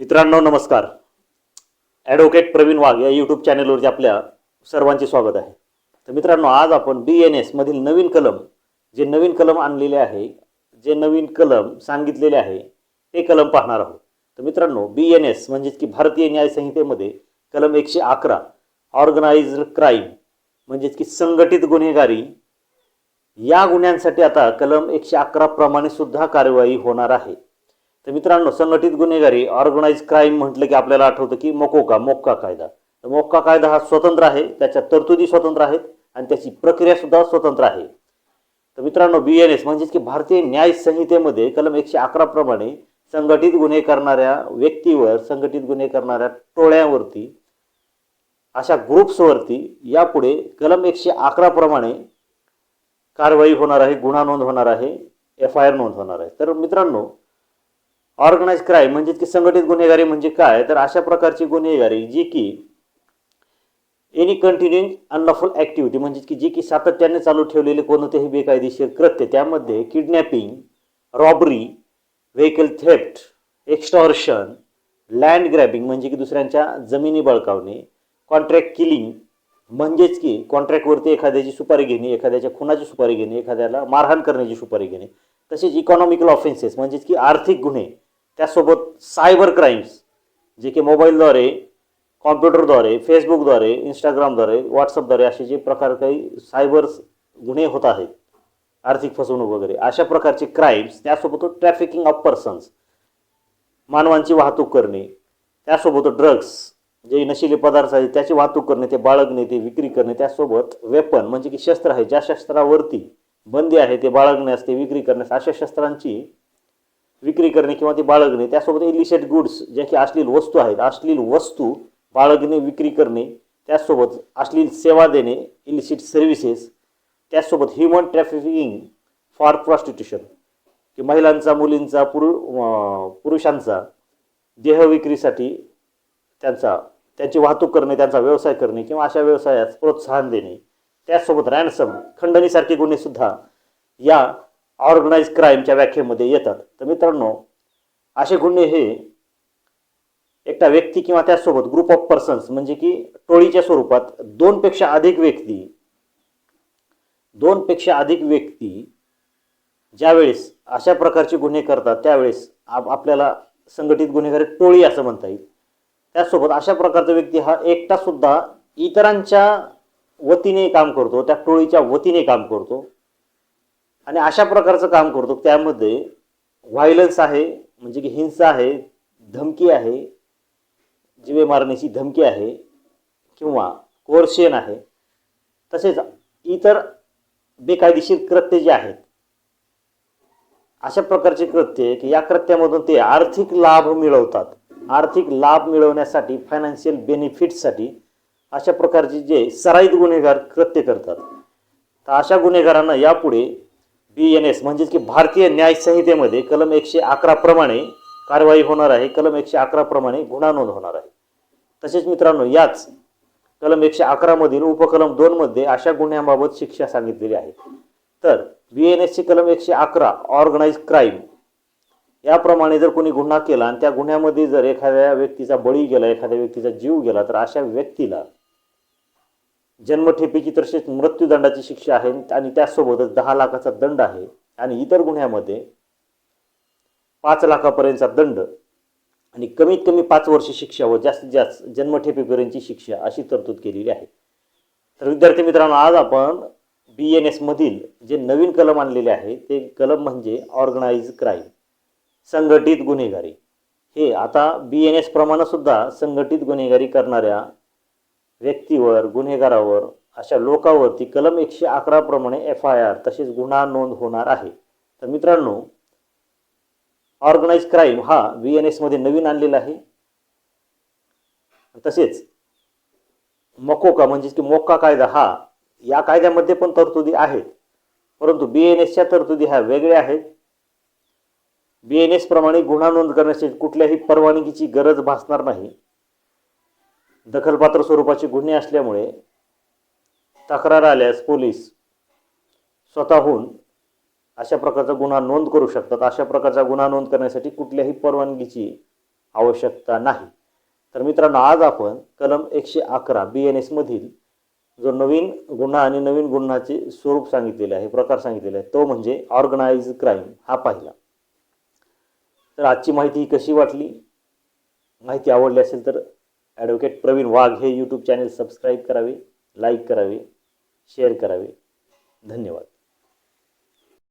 मित्रांनो नमस्कार. ॲडव्होकेट प्रवीण वाघ या यूट्यूब चॅनेलवरती आपल्या सर्वांचे स्वागत आहे. तर मित्रांनो आज आपण बी एन एसमधील नवीन कलम जे नवीन कलम आणलेले आहे जे नवीन कलम सांगितलेले आहे ते कलम पाहणार आहोत. तर मित्रांनो बी एन एस म्हणजेच की भारतीय न्याय संहितेमध्ये कलम एकशे अकरा ऑर्गनाइज क्राईम म्हणजेच की संघटित गुन्हेगारी या गुन्ह्यांसाठी आता कलम एकशे अकरा प्रमाणे सुद्धा कार्यवाही होणार आहे. तर मित्रांनो संघटित गुन्हेगारी ऑर्गनाईज क्राईम म्हटलं की आपल्याला आठवतं की मोकोका मोक्का कायदा. तर मोक्का कायदा हा स्वतंत्र आहे त्याच्या तरतुदी स्वतंत्र आहेत आणि त्याची प्रक्रिया सुद्धा स्वतंत्र आहे. तर मित्रांनो बी एन एस म्हणजेच की भारतीय न्याय संहितेमध्ये कलम एकशे अकरा प्रमाणे संघटित गुन्हे करणाऱ्या व्यक्तीवर संघटित गुन्हे करणाऱ्या टोळ्यावरती अशा ग्रुप्सवरती यापुढे कलम एकशे अकरा प्रमाणे कारवाई होणार आहे गुन्हा नोंद होणार आहे एफ आय आर नोंद होणार आहे. तर मित्रांनो ऑर्गनाईज क्राईम म्हणजेच की संघटित गुन्हेगारी म्हणजे काय? तर अशा प्रकारची गुन्हेगारी जी की एनी कंटिन्युइंग अनलॉफुल ॲक्टिव्हिटी म्हणजे की जी की सातत्याने चालू ठेवलेले कोणतेही बेकायदेशीर कृत्य त्यामध्ये kidnapping robbery vehicle theft extortion land grabbing म्हणजे की दुसऱ्यांच्या जमिनी बळकावणे कॉन्ट्रॅक्ट किलिंग म्हणजेच की कॉन्ट्रॅक्टवरती एखाद्याची सुपारी घेणे एखाद्याच्या खुनाची सुपारी घेणे एखाद्याला मारहाण करण्याची सुपारी घेणे. तसेच इकॉनॉमिकल ऑफेन्सेस म्हणजेच की आर्थिक गुन्हे. त्यासोबत सायबर क्राईम्स जे की मोबाईलद्वारे कॉम्प्युटरद्वारे फेसबुकद्वारे इंस्टाग्रामद्वारे व्हॉट्सअपद्वारे असे जे प्रकार काही सायबर गुन्हे होत आहेत आर्थिक फसवणूक वगैरे अशा प्रकारचे क्राईम्स त्यासोबत ट्रॅफिकिंग ऑफ पर्सन्स मानवांची वाहतूक करणे त्यासोबत ड्रग्स जे नशिले पदार्थ आहेत त्याची वाहतूक करणे ते बाळगणे ते विक्री करणे त्यासोबत वेपन म्हणजे की शस्त्र आहे ज्या शस्त्रावरती बंदी आहे ते बाळगण्यास ते विक्री करण्यास अशा शस्त्रांची विक्री करणे किंवा ते बाळगणे त्यासोबत इलिशेट गुड्स जे की अश्लील वस्तू आहेत अश्लील वस्तू बाळगणे विक्री करणे त्यासोबत अश्लील सेवा देणे इलिशिट सर्व्हिसेस त्याचसोबत ह्युमन ट्रॅफिकिंग फॉर प्रॉस्टिट्युशन की महिलांचा मुलींचा पुरु पुरुषांचा पुरुषांचा देहविक्रीसाठी त्यांचा त्यांची वाहतूक करणे त्यांचा व्यवसाय करणे किंवा अशा व्यवसायास प्रोत्साहन देणे. त्याचसोबत रॅन्सम खंडणीसारखे गुन्हेसुद्धा या ऑर्गनाईज क्राईमच्या व्याख्येमध्ये येतात. तर मित्रांनो असे गुन्हे हे एकटा व्यक्ती किंवा त्यासोबत ग्रुप ऑफ पर्सन्स म्हणजे की टोळीच्या स्वरूपात दोनपेक्षा अधिक व्यक्ती दोनपेक्षा अधिक व्यक्ती ज्यावेळेस अशा प्रकारचे गुन्हे करतात त्यावेळेस आप आपल्याला संघटित गुन्हेगारी टोळी असं म्हणता येईल. त्याचसोबत अशा प्रकारचा व्यक्ती हा एकटा सुद्धा इतरांच्या वतीने काम करतो त्या टोळीच्या वतीने काम करतो. आणि अशा प्रकारचं काम करतो. त्यामध्ये व्हायलन्स आहे म्हणजे की हिंसा आहे धमकी आहे जीवे मारण्याची धमकी आहे किंवा कोर्शन आहे. तसेच इतर बेकायदेशीर कृत्य जे आहेत अशा प्रकारचे कृत्य की या कृत्यामधून ते आर्थिक लाभ मिळवतात. आर्थिक लाभ मिळवण्यासाठी फायनान्शियल बेनिफिटसाठी अशा प्रकारचे जे सराईत गुन्हेगार कृत्य करतात. तर अशा गुन्हेगारांना यापुढे बी एन एस म्हणजेच की भारतीय न्याय संहितेमध्ये कलम एकशे अकरा प्रमाणे कारवाई होणार आहे कलम एकशे अकरा प्रमाणे गुन्हा नोंद होणार आहे. तसेच मित्रांनो याच कलम एकशे अकरामधील उपकलम दोनमध्ये अशा गुन्ह्यांबाबत शिक्षा सांगितलेली आहे. तर बी एन एसची कलम एकशे अकरा ऑर्गनाईज क्राईम याप्रमाणे जर कोणी गुन्हा केला आणि त्या गुन्ह्यामध्ये जर एखाद्या व्यक्तीचा बळी गेला एखाद्या व्यक्तीचा जीव गेला तर अशा व्यक्तीला जन्मठेपेची तसेच मृत्यूदंडाची शिक्षा आहे आणि त्यासोबतच दहा लाखाचा दंड आहे आणि इतर गुन्ह्यामध्ये पाच लाखापर्यंतचा दंड आणि कमीत कमी पाच वर्ष शिक्षा व जास्तीत जास्त जन्मठेपेपर्यंतची शिक्षा अशी तरतूद केलेली आहे. तर विद्यार्थी मित्रांनो आज आपण बी एन एसमधील जे नवीन कलम आणलेले आहे ते कलम म्हणजे ऑर्गनाइज क्राईम संघटित गुन्हेगारी. हे आता बी एन एस सुद्धा संघटित गुन्हेगारी करणाऱ्या व्यक्तीवर गुन्हेगारावर अशा लोकावरती कलम एकशे अकराप्रमाणे एफ आय आर तसेच गुन्हा नोंद होणार आहे. तर मित्रांनो ऑर्गनाईज क्राईम हा बी एन एसमध्ये नवीन आणलेला आहे. तसेच मकोका म्हणजेच की मोक्का कायदा हा या कायद्यामध्ये पण तरतुदी आहेत. परंतु बी एन एसच्या तरतुदी ह्या वेगळ्या आहेत. बी एन एस प्रमाणे गुन्हा नोंद करण्यासाठी कुठल्याही परवानगीची गरज भासणार नाही. दखलपात्र स्वरूपाचे गुन्हे असल्यामुळे तक्रार आल्यास पोलीस स्वतःहून अशा प्रकारचा गुन्हा नोंद करू शकतात. अशा प्रकारचा गुन्हा नोंद करण्यासाठी कुठल्याही परवानगीची आवश्यकता नाही. तर मित्रांनो आज आपण कलम एकशे अकरा बी एन एसमधील जो नवीन गुन्हा आणि नवीन गुन्ह्याचे स्वरूप सांगितलेले आहे प्रकार सांगितलेले आहे तो म्हणजे ऑर्गनाइज क्राईम हा पाहिला. तर आजची माहिती कशी वाटली? माहिती आवडली असेल तर ॲडव्होकेट प्रवीण वाघ हे यूट्यूब चॅनेल सबस्क्राईब करावे लाईक करावे शेअर करावे. धन्यवाद.